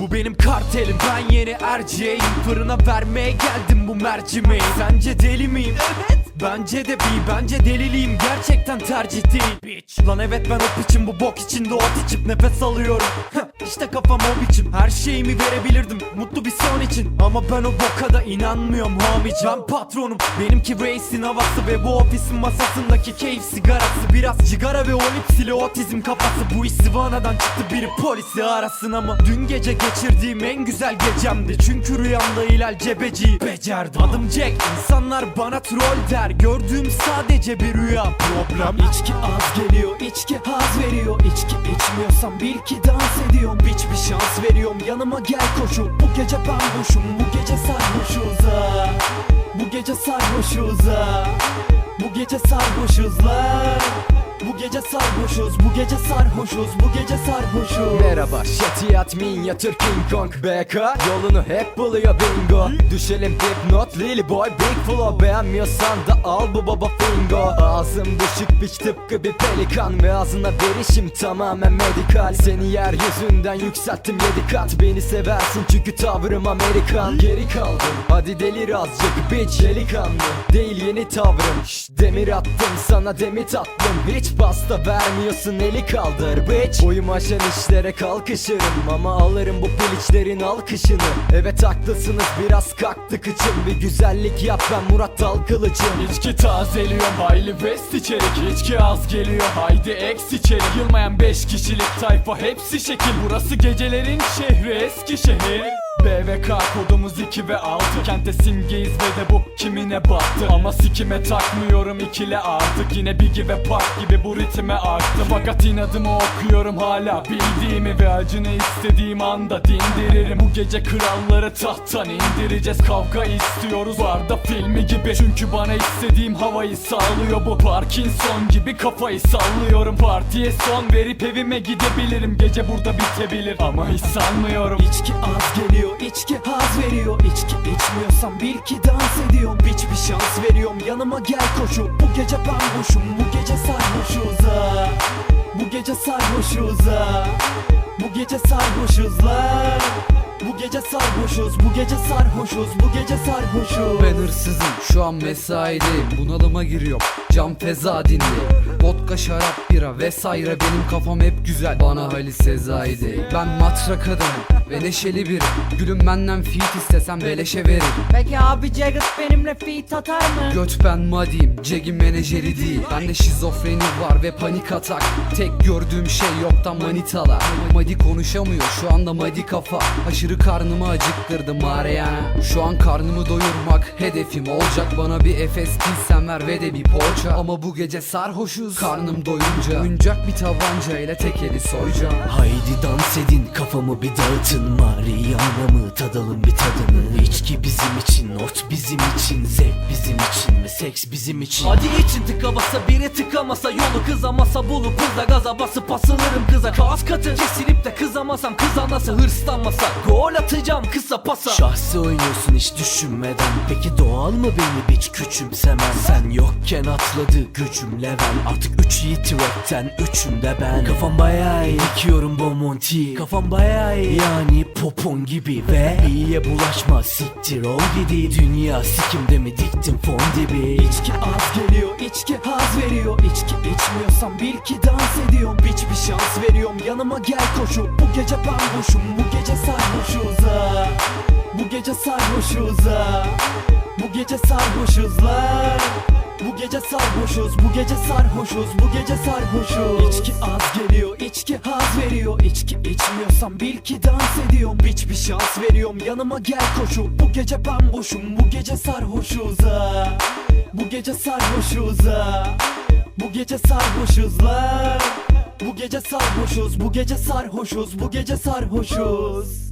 Bu benim kartelim. Ben yeni erceğim Fırına vermeye geldim bu mercimeği. Sence deli miyim? Evet. Bence de bir bence deliliyim. Gerçekten tercih değil. Bitch. Lan evet ben o piçim. Bu bok içinde ot içip nefes alıyorum İşte kafam o biçim. Her şeyimi verebilirdim mutlu bir son için. Ama ben o boka da inanmıyorum homic Ben patronum. Benimki reisin havası Ve bu ofisin masasındaki keyif sigarası. Biraz cigara ve olipsili otizm kafası. Bu iş Sivana'dan çıktı biri polisi arasın ama. Dün gece geçirdiğim en güzel gecemdi. Çünkü rüyamda Hilal Cebeci'yi becerdim. Adım Jack. İnsanlar bana troll der. Gördüğüm sadece bir rüya. Problem İçki az geliyor içki haz veriyor. İçki içmiyorsam bil ki bir şans veriyorum. Yanıma gel koşu Bu gece ben boşum bu gece sarhoşuz ha. Bu gece sarhoşuz ha. Bu gece sarhoşuz lan bu gece sarhoşuz, bu gece sarhoşuz, bu gece sarhoşuz Merhaba şatiyat minyatür King Kong BK Yolunu hep buluyor bingo. Düşelim dipnot Lily Boy Big Flow Beğenmiyorsan da al bu baba fingo. Ağzım düşük biç tıpkı bir pelikan. Ve ağzına verişim tamamen medikal. Seni yeryüzünden yükselttim yedi kat. Beni seversin çünkü tavrım Amerikan. Geri kaldım hadi delir azıcık bitch Delikanlı. Değil yeni tavrım. Şş, Demir attım sana demir tatlım Hiç pasta vermiyorsun eli kaldır bitch. Boyum aşan işlere kalkışırım Ama alırım bu piliçlerin alkışını. Evet haklısınız biraz kalktı kıçım. Bir güzellik yap ben Murat Dal kılıcım İçki tazeliyorum hayli vest içerik. İçki az geliyor haydi eks içerik. Yılmayan 5 kişilik tayfa hepsi şekil. Burası gecelerin şehri Eskişehir B ve K kodumuz 2 ve 6 Kente simgeyiz ve de bu kimine battı. Ama sikime takmıyorum ikile artık. Yine Biggie ve Park gibi bu ritme arttı Fakat inadımı okuyorum hala Bildiğimi ve acını istediğim anda dindiririm. Bu gece kralları tahttan indireceğiz. Kavga istiyoruz barda filmi gibi. Çünkü bana istediğim havayı sağlıyor bu. Parkinson gibi kafayı sallıyorum. Partiye son verip evime gidebilirim. Gece burada bitebilir ama hiç sanmıyorum. İçki az içmiyorsam bil ki dans ediyorum. Biç bir şans veriyorum. Yanıma gel koşu Bu gece ben boşum. Bu gece sarhoşuz ha. Bu gece sarhoşuz ha. Bu gece sarhoşuz lan Bu gece sarhoşuz bu gece sarhoşuz bu gece sarhoşuz. Ben hırsızım şu an mesaideyim Bunalıma giriyorum cam feza dinle Vodka şarap bira vesaire benim kafam hep güzel. Bana Halis Sezai değil Ben matrak adamım ve neşeli biri. Gülüm benden feat istesem beleşe veririm. Peki abi Jared benimle feat atar mı? Göt ben madiyim Cegin menajeri değil. Bende şizofreni var ve panik atak. Tek gördüğüm şey yoktan manitalar. Madi konuşamıyor şu anda madi kafa. Aşırı karnımı acıktırdı Mariana. Şu an karnımı doyurmak hedefim olacak. Bana bir Efes pilsen ver ve de bir poğaça. Ama bu gece sarhoşuz. Karnım doyunca Oyuncak bir tabanca ile tek eli soyacağım. Haydi dans edin kafamı bir dağıtın. Mariana mı? Tadalım bir tadını. İçki bizim için, ot bizim için. Zevk bizim için ve seks bizim için. Hadi için tıka basa biri tıkamasa Yolu kızamasa bulup hızla gaza basıp asılırım kıza. Kaos katı kesilip de kızamasam Kız anası hırslanmasa. Gol atacağım kısa pasa. Şahsi oynuyorsun hiç düşünmeden. Peki doğal mı beni biç küçümsemen Sen yokken atladı gücüm level. Artık 3 iyi trackten üçünde ben. Kafam bayağı iyi. Dikiyorum Bomonti Kafam bayağı iyi. Yani popon gibi Ve iyiye bulaşma. Siktir ol gidi. Dünya sikimde mi diktim fon dibi? İçki az geliyor içki haz veriyor. İçki içmiyorsam bil ki dans ediyorum. Biç bir şans veriyorum. Yanıma gel koşu. Bu gece ben boşum bu gece sarhoşuz ha Bu gece sarhoşuz ha. Bu gece sarhoşuz lan bu gece sarhoşuz, bu gece sarhoşuz, bu gece sarhoşuz. İçki az geliyor, içki haz veriyor. İçki içmiyorsam bil ki dans ediyorum. Biç bir şans veriyorum yanıma gel koşu Bu gece ben boşum, bu gece sarhoşuz Bu gece sarhoşuz Bu gece sarhoşuz lan Bu gece sarhoşuz, bu gece sarhoşuz, bu gece sarhoşuz